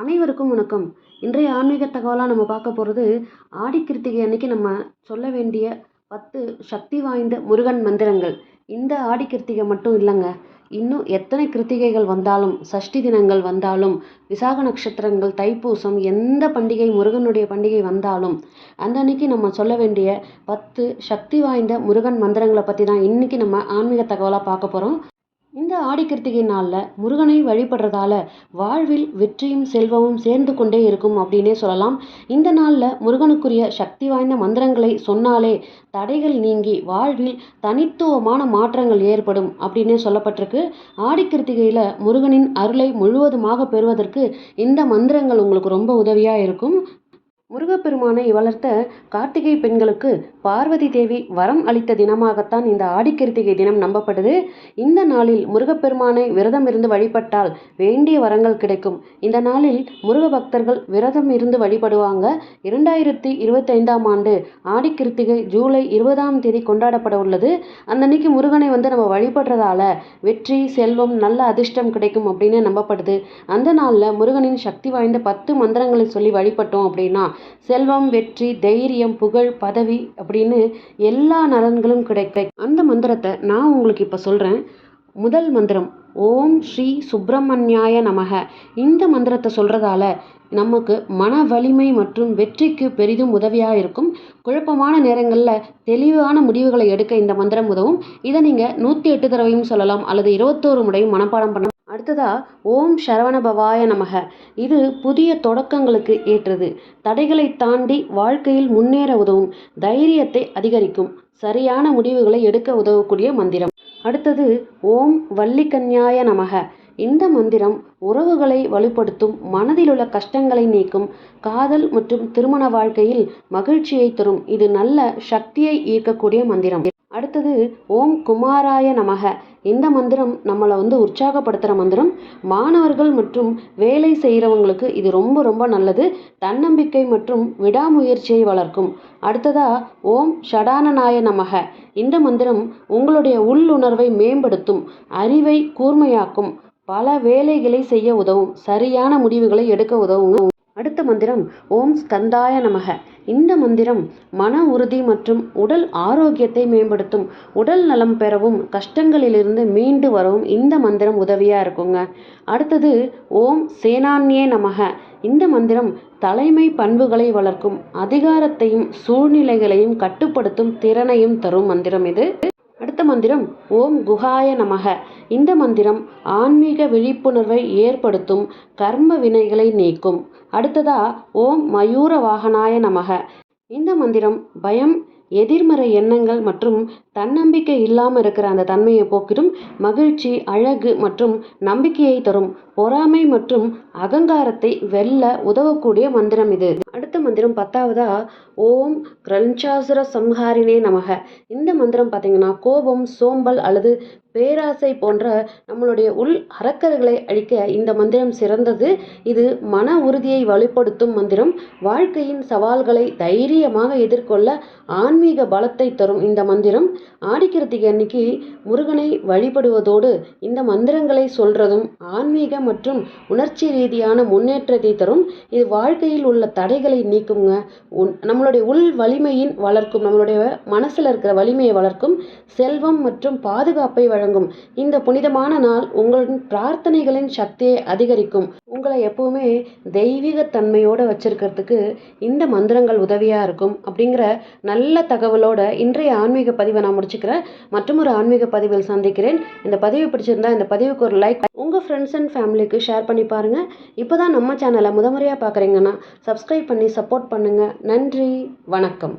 அனைவருக்கும் வணக்கம். இன்றைய ஆன்மீக தகவலாக நம்ம பார்க்க போகிறது ஆடி கிருத்திகை அன்னைக்கு நம்ம சொல்ல வேண்டிய பத்து சக்தி வாய்ந்த முருகன் மந்திரங்கள். இந்த ஆடி கிருத்திகை மட்டும் இல்லைங்க. இன்னும் எத்தனை கிருத்திகைகள் வந்தாலும் சஷ்டி தினங்கள் வந்தாலும் விசாக நட்சத்திரங்கள் தைப்பூசம் எந்த பண்டிகை முருகனுடைய பண்டிகை வந்தாலும் அந்த அன்னைக்கு நம்ம சொல்ல வேண்டிய பத்து சக்தி வாய்ந்த முருகன் மந்திரங்களை பற்றி தான் இன்றைக்கி நம்ம ஆன்மீக தகவலாக பார்க்க போகிறோம் இந்த ஆடி கிருத்திகை நாளில் முருகனை வழிபடுறதால வாழ்வில் வெற்றியும் செல்வமும் சேர்ந்து கொண்டே இருக்கும் அப்படின்னே சொல்லலாம். இந்த நாளில் முருகனுக்குரிய சக்தி வாய்ந்த மந்திரங்களை சொன்னாலே தடைகள் நீங்கி வாழ்வில் தனித்துவமான மாற்றங்கள் ஏற்படும் அப்படின்னே சொல்லப்பட்டிருக்கு. ஆடி கிருத்திகையில் முருகனின் அருளை முழுவதுமாக பெறுவதற்கு இந்த மந்திரங்கள் உங்களுக்கு ரொம்ப உதவியாக இருக்கும். முருகப்பெருமானை வளர்த்த கார்த்திகை பெண்களுக்கு பார்வதி தேவி வரம் அளித்த தினமாகத்தான் இந்த ஆடிக்கிருத்திகை தினம் நம்பப்படுது. இந்த நாளில் முருகப்பெருமானை விரதம் இருந்து வழிபட்டால் வேண்டிய வரங்கள் கிடைக்கும். இந்த நாளில் முருக பக்தர்கள் விரதம் இருந்து வழிபடுவாங்க. இரண்டாயிரத்தி இருபத்தைந்தாம் ஆண்டு ஆடிக்கிருத்திகை ஜூலை இருபதாம் தேதி கொண்டாடப்பட உள்ளது. அந்த அன்னைக்கு முருகனை வந்து நம்ம வழிபடுறதால வெற்றி செல்வம் நல்ல அதிர்ஷ்டம் கிடைக்கும் அப்படின்னு நம்பப்படுது. அந்த நாளில் முருகனின் சக்தி வாய்ந்த பத்து மந்திரங்களை சொல்லி வழிபட்டோம் அப்படின்னா செல்வம் வெற்றி தைரியம் புகழ் பதவி அப்படின்னு எல்லா நலன்களும் கிடைக்க அந்த மந்திரத்தை நான் உங்களுக்கு இப்போ சொல்கிறேன் முதல் மந்திரம் ஓம் ஸ்ரீ சுப்பிரமணியாய நமக. இந்த மந்திரத்தை சொல்கிறதால நமக்கு மன வலிமை மற்றும் வெற்றிக்கு பெரிதும் உதவியாக இருக்கும். குழப்பமான நேரங்களில் தெளிவான முடிவுகளை எடுக்க இந்த மந்திரம் உதவும். இதை நீங்கள் நூற்றி எட்டு தடவையும் சொல்லலாம் அல்லது இருபத்தோரு முறையும் மனப்பாடம் பண்ண அடுத்ததா ஓம் சரவணபவாய நமக. இது புதிய தொடக்கங்களுக்கு ஏற்றது. தடைகளை தாண்டி வாழ்க்கையில் முன்னேற உதவும் தைரியத்தை அதிகரிக்கும் சரியான முடிவுகளை எடுக்க உதவக்கூடிய மந்திரம். அடுத்தது ஓம் வள்ளிக்கன்யாய நமக. இந்த மந்திரம் உறவுகளை வலுப்படுத்தும் மனதில் உள்ள கஷ்டங்களை நீக்கும் காதல் மற்றும் திருமண வாழ்க்கையில் மகிழ்ச்சியை தரும். இது நல்ல சக்தியை ஈர்க்கக்கூடிய மந்திரம். அடுத்தது ஓம் குமாராய நமக. இந்த மந்திரம் நம்மளை வந்து உற்சாகப்படுத்துகிற மந்திரம். மாணவர்கள் மற்றும் வேலை செய்கிறவங்களுக்கு இது ரொம்ப ரொம்ப நல்லது. தன்னம்பிக்கை மற்றும் விடாமுயற்சியை வளர்க்கும். அடுத்ததா ஓம் ஷடானநாய நமக. இந்த மந்திரம் உங்களுடைய உள்ளுணர்வை மேம்படுத்தும் அறிவை கூர்மையாக்கும் பல வேலைகளை செய்ய உதவும் சரியான முடிவுகளை எடுக்க உதவுங்க அடுத்த மந்திரம் ஓம் ஸ்கந்தாய நமக. இந்த மந்திரம் மன உறுதி மற்றும் உடல் ஆரோக்கியத்தை மேம்படுத்தும். உடல் நலம் பெறவும் கஷ்டங்களிலிருந்து மீண்டு வரவும் இந்த மந்திரம் உதவியாக இருக்குங்க. அடுத்தது ஓம் சேனான்யே நமக. இந்த மந்திரம் தலைமை பண்புகளை வளர்க்கும் அதிகாரத்தையும் சூழ்நிலைகளையும் கட்டுப்படுத்தும் திறனையும் தரும் மந்திரம் இது. அடுத்த மந்திரம் ஓம் குஹாய நமக இந்த மந்திரம் ஆன்மீக விழிப்புணர்வை ஏற்படுத்தும் கர்ம வினைகளை நீக்கும். அடுத்ததா ஓம் மயூர வாகனாய நமக இந்த மந்திரம் பயம் எதிர்மறை எண்ணங்கள் மற்றும் தன்னம்பிக்கை இல்லாமல் இருக்கிற அந்த தன்மையை போக்கிடும். மகிழ்ச்சி அழகு மற்றும் நம்பிக்கையை தரும். பொறாமை மற்றும் அகங்காரத்தை வெல்ல உதவக்கூடிய மந்திரம் இது. அடுத்த மந்திரம் பத்தாவதா? ஓம் கிரஞ்சாசுர சம்ஹாரினே நமக. இந்த மந்திரம் பார்த்தீங்கன்னா கோபம் சோம்பல் அல்லது பேராசை போன்ற நம்மளுடைய உள் அறக்கர்களை அழிக்க இந்த மந்திரம் சிறந்தது. இது மன உறுதியை வலுப்படுத்தும் மந்திரம். வாழ்க்கையின் சவால்களை தைரியமாக எதிர்கொள்ள ஆன்மீக பலத்தை தரும் இந்த மந்திரம். ஆடிக்கிருத்திகை அன்னைக்கு முருகனை வழிபடுவதோடு இந்த மந்திரங்களை சொல்றதும் ஆன்மீக மற்றும் உணர்ச்சி ரீதியான முன்னேற்றத்தை தரும். இது வாழ்க்கையில் உள்ள தடைகளை நீக்குங்க. நம்மளுடைய உள் வலிமையின் வளர்க்கும் நம்மளுடைய மனசில் இருக்கிற வலிமையை வளர்க்கும். செல்வம் மற்றும் பாதுகாப்பை வழங்கும். இந்த புனிதமான நாள் உங்களின் பிரார்த்தனைகளின் சக்தியை அதிகரிக்கும். உங்களை எப்பவுமே தெய்வீக தன்மையோடு வச்சிருக்கிறதுக்கு இந்த மந்திரங்கள் உதவியாக இருக்கும் அப்படிங்கிற நல்ல தகவலோட இன்றைய ஆன்மீக பதிவை நான் முடிச்சுக்கிறேன். மற்றும் ஒரு ஆன்மீக பதிவில் சந்திக்கிறேன். இந்த பதிவு பிடிச்சிருந்தா இந்த பதிவுக்கு ஒரு லைக் உங்கள் ஃப்ரெண்ட்ஸ் அண்ட் ஃபேமிலிக்கு ஷேர் பண்ணி பாருங்கள் இப்போ தான் நம்ம சேனலை முதமுறையாக பார்க்குறீங்கன்னா சப்ஸ்கிரைப் பண்ணி சப்போர்ட் பண்ணுங்கள் நன்றி வணக்கம்.